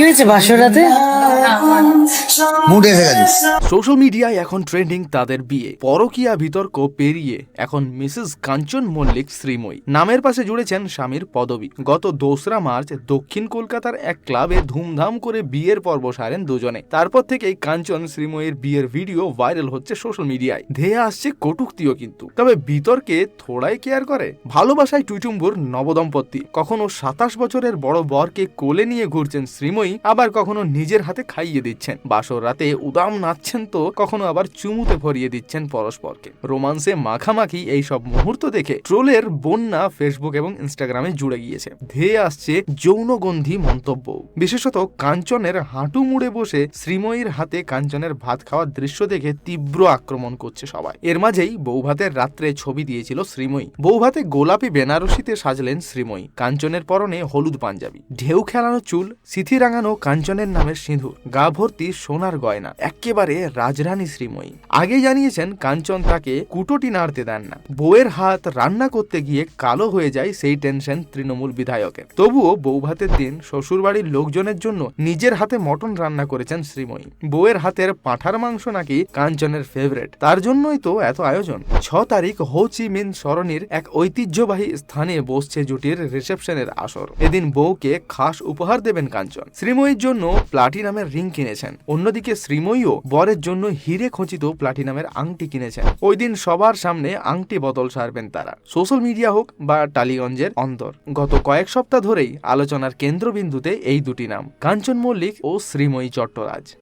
কি হয়েছে mood social মিডিয়ায় এখন ট্রেন্ডিং তাদের বিয়ে। পরকীয়া বিতর্ক পেরিয়ে এখন মিসেস কাঞ্চন মল্লিক শ্রীময়ী। নামের পাশে জুড়েছেন স্বামীর পদবী। গত দোসরা মার্চ দক্ষিণ কলকাতার এক ক্লাবে ধুমধাম করে বিয়ের পর্ব সারেন দুজনে। তারপর থেকেই কাঞ্চন শ্রীময়ীর বিয়ের ভিডিও ভাইরাল হচ্ছে সোশ্যাল মিডিয়ায় ধেয়ে আসছে কটুক্তিও কিন্তু। তবে বিতর্কে থোড়াই কেয়ার করে? ভালোবাসায় টুইটুম্বুর নবদম্পতি। কখনো সাতাশ বছরের বড় বরকে কোলে নিয়ে ঘুরছেন শ্রীময়ী আবার কখনো নিজের হাতে খাইয়ে দিচ্ছেন। বাসর রাতে উদাম নাচছেন তো, কখনো আবার চুমুতে ভরিয়ে দিচ্ছেন পরস্পরকে। রোমান্সে মাখামাখি এই সব মুহূর্ত দেখে ট্রোলের বন্যা ফেসবুক এবং ইনস্টাগ্রামে জুড়ে গিয়েছে। ধেয়ে আসছে যৌনগন্ধি মন্তব্য। বিশেষত কাঞ্চনের হাঁটু মুড়ে বসে শ্রীময়ীর হাতে কাঞ্চনের ভাত খাওয়ার দৃশ্য দেখে তীব্র আক্রমণ করছে সবাই। এর মাঝেই বৌভাতের রাত্রে ছবি দিয়েছিল শ্রীময়ী। বৌভাতে গোলাপি বেনারসিতে সাজলেন শ্রীময়ী। কাঞ্চনের পরনে হলুদ পাঞ্জাবি। ঢেউ খেলানো চুল সিথি রাঙানো কাঞ্চনের নামের সিঁদুর, গা ভর্তি সোনার গয়না একেবারে রাজরানী শ্রীময়ী। আগে জানিয়েছেন, কাঞ্চন তাকে কুটোটি নাড়তে দেন না। বউয়ের হাত রান্না করতে গিয়ে কালো হয়ে যায় সেই টেনশন তৃণমূল বিধায়কের। তবুও বৌভাতের দিন শ্বশুরবাড়ির লোকজনের জন্য নিজের হাতে মটন রান্না করেছেন শ্রীময়ী। বউয়ের হাতের পাঁঠার মাংস নাকি কাঞ্চনের ফেভারেট তার জন্যই তো এত আয়োজন। ছ তারিখ হো চি মিন সরণির এক ঐতিহ্যবাহী স্থানে বসছে জুটির রিসেপশনের আসর। এদিন বউকে খাস উপহার দেবেন কাঞ্চন। শ্রীময়ীর জন্য প্লাটিনামের রিং কিনেছেন। অন্যদিকে শ্রীময়ীও বরের জন্য হিরে খচিত প্লাটিনামের আংটি কিনেছেন। ওই দিন সবার সামনে আংটি বদল সারবেন তারা। সোশ্যাল মিডিয়া হোক বা টালিগঞ্জের অন্তর, গত কয়েক সপ্তাহ ধরেই আলোচনার কেন্দ্রবিন্দুতে এই দুটি নাম, কাঞ্চন মল্লিক ও শ্রীময়ী চট্টরাজ।